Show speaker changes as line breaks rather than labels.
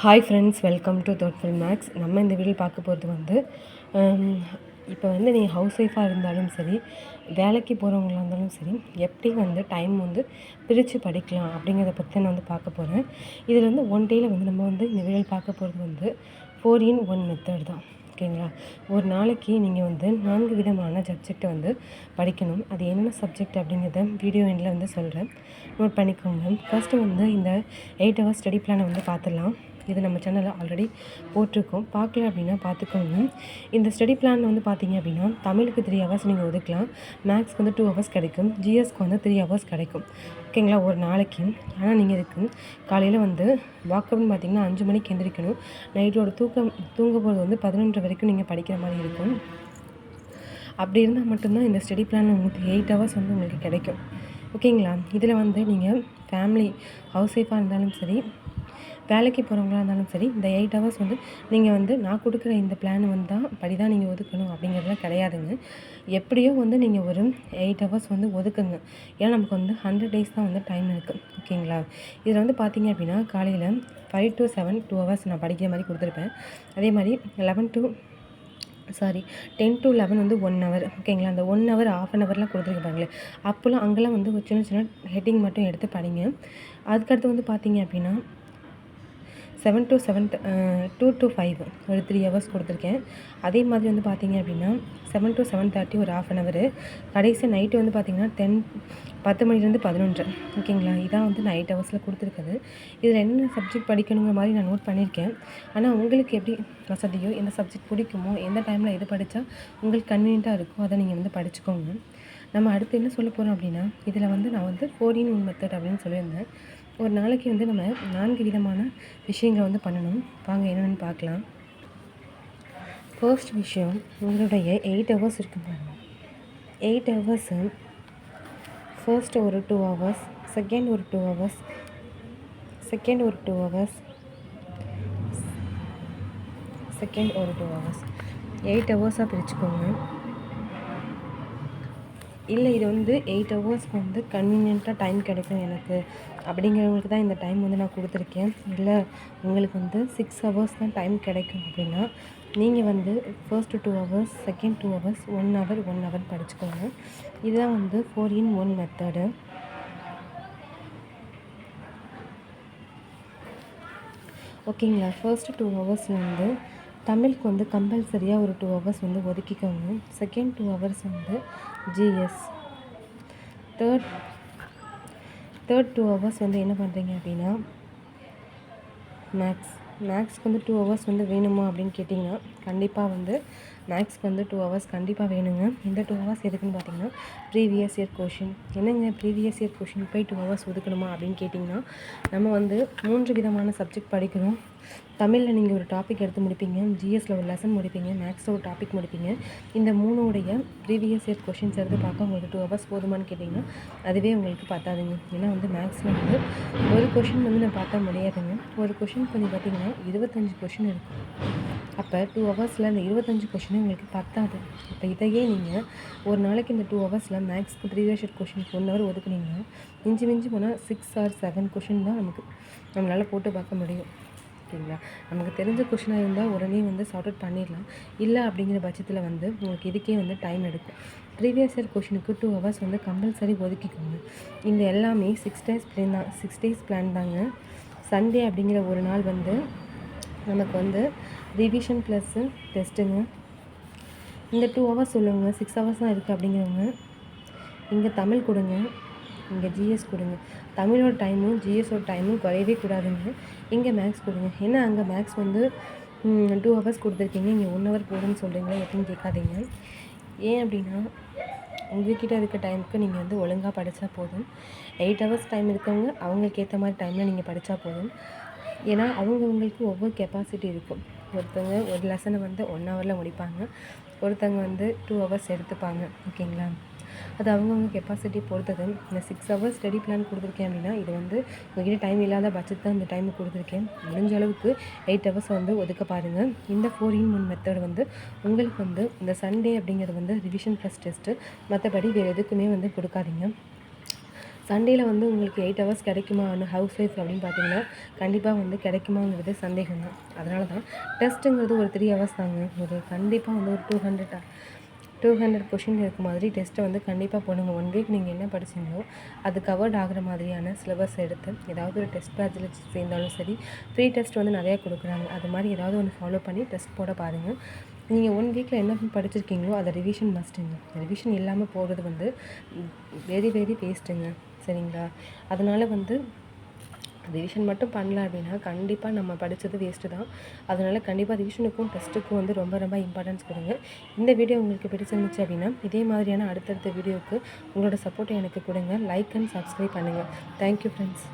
Hi friends welcome to Thoughtful Maths நம்ம இந்த video பார்க்க போகிறது வந்து இப்போ வந்து நீங்கள் ஹவுஸ் ஒய்ஃபாக இருந்தாலும் சரி வேலைக்கு போகிறவங்களா இருந்தாலும் சரி எப்படி வந்து டைம் வந்து பிரித்து படிக்கலாம் அப்படிங்கிறத பற்றி நான் வந்து பார்க்க போகிறேன் இதில் வந்து ஒன் டேயில் வந்து நம்ம வந்து இந்த வீடியோ பார்க்க போகிறது வந்து ஃபோர் இன் ஒன் மெத்தட் தான். ஓகேங்களா ஒரு நாளைக்கு நீங்கள் வந்து நான்கு விதமான சப்ஜெக்டை வந்து படிக்கணும். அது என்னென்ன சப்ஜெக்ட் அப்படிங்கிறத வீடியோ எண்டில் வந்து சொல்கிறேன் நோட் பண்ணிக்கோங்க. ஃபஸ்ட்டு வந்து இந்த எயிட் ஹவர்ஸ் ஸ்டடி பிளானை வந்து பார்த்துடலாம். இது நம்ம சேனலில் ஆல்ரெடி போட்டிருக்கோம். பார்க்கல அப்படின்னா பார்த்துக்கோங்க. இந்த ஸ்டடி பிளான் வந்து பார்த்தீங்க அப்படின்னா தமிழுக்கு த்ரீ ஹவர்ஸ் நீங்கள் ஒதுக்கலாம். மேக்ஸ்க்கு வந்து டூ ஹவர்ஸ் கிடைக்கும். ஜிஎஸ்க்கு வந்து த்ரீ ஹவர்ஸ் கிடைக்கும். ஓகேங்களா ஒரு நாளைக்கு. ஆனால் நீங்கள் இதுக்கு காலையில் வந்து வாக்கப்னு பார்த்தீங்கன்னா அஞ்சு மணிக்கு எந்திரிக்கணும். நைட்டோட தூக்கம் தூங்க போகிறது வந்து பதினொன்று வரைக்கும் நீங்கள் படிக்கிற மாதிரி இருக்கும். அப்படி இருந்தால் மட்டும்தான் இந்த ஸ்டடி பிளான் உங்களுக்கு எயிட் ஹவர்ஸ் வந்து உங்களுக்கு கிடைக்கும். ஓகேங்களா இதில் வந்து நீங்கள் ஃபேமிலி ஹவுஸ் ஒய்ஃபாக இருந்தாலும் சரி வேலைக்கு போகிறவங்களா இருந்தாலும் சரி இந்த எயிட் ஹவர்ஸ் வந்து நீங்கள் வந்து நான் கொடுக்குற இந்த பிளான் வந்து தான் படி தான் நீங்கள் ஒதுக்கணும் அப்படிங்கிறதுலாம் கிடையாதுங்க. எப்படியோ வந்து நீங்கள் ஒரு எயிட் ஹவர்ஸ் வந்து ஒதுக்குங்க. ஏன்னா நமக்கு வந்து ஹண்ட்ரட் டேஸ் தான் வந்து டைம் இருக்குது ஓகேங்களா? இதில் வந்து பார்த்தீங்க அப்படின்னா காலையில் five to seven two hours நான் படிக்கிற மாதிரி கொடுத்துருப்பேன். அதே மாதிரி eleven to sorry ten to eleven வந்து ஒன் ஹவர் ஓகேங்களா? அந்த ஒன் ஹவர் ஆஃப் அன் ஹவர்லாம் கொடுத்துருக்காங்களே அப்போல்லாம் அங்கெல்லாம் வந்து ஒரு சின்ன சின்ன ஹெட்டிங் மட்டும் எடுத்து படிங்க. அதுக்கடுத்து வந்து பார்த்தீங்க அப்படின்னா seven to seven two to five ஒரு த்ரீ ஹவர்ஸ் கொடுத்துருக்கேன். அதே மாதிரி வந்து பார்த்தீங்க அப்படின்னா செவன் டு செவன் தேர்ட்டி ஒரு ஆஃப் அன் ஹவர் கடைசி நைட்டு வந்து பார்த்திங்கன்னா டென் பத்து மணிலேருந்து பதினொன்று. ஓகேங்களா இதான் வந்து நைட் ஹவர்ஸில் கொடுத்துருக்குது இதில் என்னென்ன சப்ஜெக்ட் படிக்கணுங்கிற மாதிரி நான் நோட் பண்ணியிருக்கேன். ஆனால் உங்களுக்கு எப்படி வசதியோ எந்த சப்ஜெக்ட் பிடிக்குமோ எந்த டைமில் எது படித்தா உங்களுக்கு கன்வீனியண்ட்டாக இருக்கோ அதை நீங்கள் வந்து படிச்சுக்கோங்க. நம்ம அடுத்து என்ன சொல்ல போகிறோம் அப்படின்னா இதில் வந்து நான் வந்து ஃபோர்டீன் ஒன் மெத்தட் அப்படின்னு சொல்லியிருந்தேன். ஒரு நாளைக்கு வந்து நம்ம நான்கு விதமான விஷயங்களை வந்து பண்ணணும். வாங்க என்னென்னு பார்க்கலாம். ஃபர்ஸ்ட் விஷயம் உங்களுடைய எயிட் ஹவர்ஸ் இருக்கு பாருங்கள் எயிட் ஹவர்ஸு ஃபர்ஸ்ட் ஒரு டூ ஹவர்ஸ் செகண்ட் ஒரு டூ ஹவர்ஸ் செகண்ட் ஒரு டூ ஹவர்ஸ் செகண்ட் ஒரு டூ ஹவர்ஸ் எயிட் ஹவர்ஸாக பிரிச்சுக்கோங்க. இல்லை இது வந்து எயிட் ஹவர்ஸ்க்கு வந்து கன்வீனியண்ட்டாக டைம் கிடைக்கும் எனக்கு. அப்படிங்கிறவங்களுக்கு தான் இந்த டைம் வந்து நான் கொடுத்துருக்கேன். இல்லை உங்களுக்கு வந்து சிக்ஸ் ஹவர்ஸ் தான் டைம் கிடைக்கும் அப்படின்னா நீங்கள் வந்து first two hours second two hours one hour one hour படிச்சுக்கோங்க. இதுதான் வந்து ஃபோர் இன் ஒன் மெத்தடு ஓகேங்களா ஃபர்ஸ்ட்டு டூ ஹவர்ஸ் வந்து தமிழுக்கு வந்து கம்பல்சரியாக ஒரு டூ ஹவர்ஸ் வந்து ஒதுக்கிக்கோங்க. செகண்ட் டூ ஹவர்ஸ் வந்து GS third third two hours வந்து என்ன பண்ணுறீங்க அப்படின்னா மேக்ஸ் மேக்ஸ்க்கு வந்து டூ ஹவர்ஸ் வந்து வேணுமா அப்படின்னு கேட்டிங்கன்னா கண்டிப்பாக வந்து மேக்ஸ்க்கு வந்து டூ ஹவர்ஸ் கண்டிப்பாக வேணுங்க. இந்த டூ ஹவர்ஸ் எதுக்குன்னு பார்த்தீங்கன்னா ப்ரீவியஸ் இயர் கொஷின் என்னங்க ப்ரீவியஸ் இயர் கொஷின் போய் டூ ஹவர்ஸ் ஒதுக்கணுமா அப்படின்னு கேட்டிங்கன்னா நம்ம வந்து மூன்று விதமான சப்ஜெக்ட் படிக்கிறோம். தமிழில் நீங்கள் ஒரு டாபிக் எடுத்து முடிப்பீங்க ஜிஎஸ்சில் ஒரு லெசன் முடிப்பீங்க மேக்ஸில் ஒரு டாபிக் முடிப்பீங்க. இந்த மூணுடைய ப்ரீவியஸ் இயர் கொஷின்ஸ் எடுத்து பார்க்க உங்களுக்கு டூ ஹவர்ஸ் போதுமான்னு கேட்டிங்கன்னா அதுவே உங்களுக்கு பார்த்தாதுங்க ஏன்னா வந்து மேக்ஸில் வந்து ஒரு கொஷின் வந்து நான் பார்த்தா முடியாதுங்க. ஒரு கொஷின் கொஞ்சம் பார்த்தீங்கன்னா இருபத்தஞ்சி கொஷின் இருக்கும். அப்போ டூ ஹவர்ஸில் அந்த இருபத்தஞ்சு கொஷினும் உங்களுக்கு பத்தாது. இப்போ இதையே நீங்கள் ஒரு நாளைக்கு இந்த டூ ஹவர்ஸில் மேக்ஸ்க்கு ப்ரீவியஸ் இயர் கொஷினுக்கு ஒன் ஹவர் ஒதுக்குனீங்கன்னா மிஞ்சி மிஞ்சி போனால் சிக்ஸ் ஆர் செவன் கொஷின் தான் நமக்கு நம்மளால் போட்டு பார்க்க முடியும். ஓகேங்களா நமக்கு தெரிஞ்ச கொஷினாக இருந்தால் உடனே வந்து சார்ட் அவுட் பண்ணிடலாம். இல்லை அப்படிங்கிற பட்சத்தில் வந்து உங்களுக்கு இதுக்கே வந்து டைம் எடுக்கும். ப்ரீவியஸ் இயர் கொஷினுக்கு டூ ஹவர்ஸ் வந்து கம்பல்சரி ஒதுக்கிக்கோங்க. இந்த எல்லாமே சிக்ஸ் டேஸ் பிளான் தான். சிக்ஸ் டேஸ் பிளான் தாங்க. சண்டே அப்படிங்கிற ஒரு நாள் வந்து நமக்கு வந்து ரிவிஷன் ப்ளஸ்ஸு டெஸ்ட்டுங்க இந்த டூ ஹவர்ஸ் சொல்லுங்க சிக்ஸ் ஹவர்ஸ் தான் இருக்குது அப்படிங்கிறவங்க இங்கே தமிழ் கொடுங்க இங்கே ஜிஎஸ் கொடுங்க. தமிழோட டைமும் ஜிஎஸோட டைமும் குறையவே கூடாதுங்க. இங்கே மேக்ஸ் கொடுங்க. ஏன்னா அங்கே மேக்ஸ் வந்து டூ ஹவர்ஸ் கொடுத்துருக்கீங்க. இங்கே ஒன் ஹவர் போடுன்னு சொல்கிறீங்களா எப்படின்னு கேட்காதீங்க. ஏன் அப்படின்னா உங்கள்கிட்ட இருக்க டைமுக்கு நீங்கள் வந்து ஒழுங்காக படித்தா போதும். எயிட் ஹவர்ஸ் டைம் இருக்கவங்க அவங்களுக்கு ஏற்ற மாதிரி டைமில் நீங்கள் படித்தா போதும். ஏன்னா அவங்கவுங்களுக்கு ஒவ்வொரு கெப்பாசிட்டி இருக்கும். ஒருத்தவங்க ஒரு லெசனை வந்து ஒன் ஹவரில் முடிப்பாங்க. ஒருத்தவங்க வந்து டூ ஹவர்ஸ் எடுத்துப்பாங்க. ஓகேங்களா? அது அவங்கவுங்க கெப்பாசிட்டி பொறுத்தது. இந்த சிக்ஸ் ஹவர்ஸ் ஸ்டடி பிளான் கொடுத்துருக்கேன் அப்படின்னா இது வந்து உங்ககிட்ட டைம் இல்லாத பட்ஜெட் தான் இந்த டைம் கொடுத்துருக்கேன். முடிஞ்ச அளவுக்கு எயிட் ஹவர்ஸ் வந்து ஒதுக்க பாருங்கள் இந்த ஃபோர் இன் ஒன் மெத்தட் வந்து உங்களுக்கு வந்து இந்த சண்டே அப்படிங்கிறது வந்து ரிவிஷன் ப்ளஸ் டெஸ்ட்டு மற்றபடி வேறு எதுக்குமே வந்து கொடுக்காதீங்க. சண்டேயில் வந்து உங்களுக்கு எயிட் ஹவர்ஸ் கிடைக்குமா? ஹவுஸ் ஒய்ஃப் அப்படின்னு பார்த்தீங்கன்னா கண்டிப்பாக வந்து கிடைக்குமாங்கிறது சந்தேகம் தான். அதனால தான் டெஸ்ட்டுங்கிறது ஒரு த்ரீ ஹவர்ஸ் தாங்க. ஒரு கண்டிப்பாக வந்து ஒரு two hundred two hundred question இருக்க மாதிரி டெஸ்ட்டை வந்து கண்டிப்பாக போடுங்க. ஒன் வீக் நீங்கள் என்ன படிச்சீங்களோ அது கவர்ட் ஆகிற மாதிரியான சிலபஸ் எடுத்து ஏதாவது ஒரு டெஸ்ட் பேட்சில் சேர்ந்தாலும் சரி ஃப்ரீ டெஸ்ட் வந்து நிறையா கொடுக்குறாங்க. அது மாதிரி ஏதாவது ஒன்று ஃபாலோ பண்ணி டெஸ்ட் போட பாருங்கள் நீங்கள் ஒன் வீக்கில் என்ன படிச்சிருக்கீங்களோ அதை ரிவிஷன் மஸ்ட்டுங்க ரிவிஷன் இல்லாமல் போகிறது வந்து வெரி வெரி வேஸ்ட்டுங்க சரிங்களா? அதனால் வந்து ரிவிஷன் மட்டும் பண்ணல அப்படின்னா கண்டிப்பாக நம்ம படித்தது வேஸ்ட்டு தான். அதனால் கண்டிப்பாக ரிவிஷனுக்கும் டெஸ்ட்டுக்கும் வந்து ரொம்ப ரொம்ப இம்பார்ட்டன்ஸ் கொடுங்க. இந்த வீடியோ உங்களுக்கு பிடிச்சிருந்துச்சு அப்படின்னா இதே மாதிரியான அடுத்தடுத்த வீடியோவுக்கு உங்களோட சப்போர்ட்டை எனக்கு கொடுங்க. லைக் அண்ட் சப்ஸ்கிரைப் பண்ணுங்கள் தேங்க்யூ ஃப்ரெண்ட்ஸ்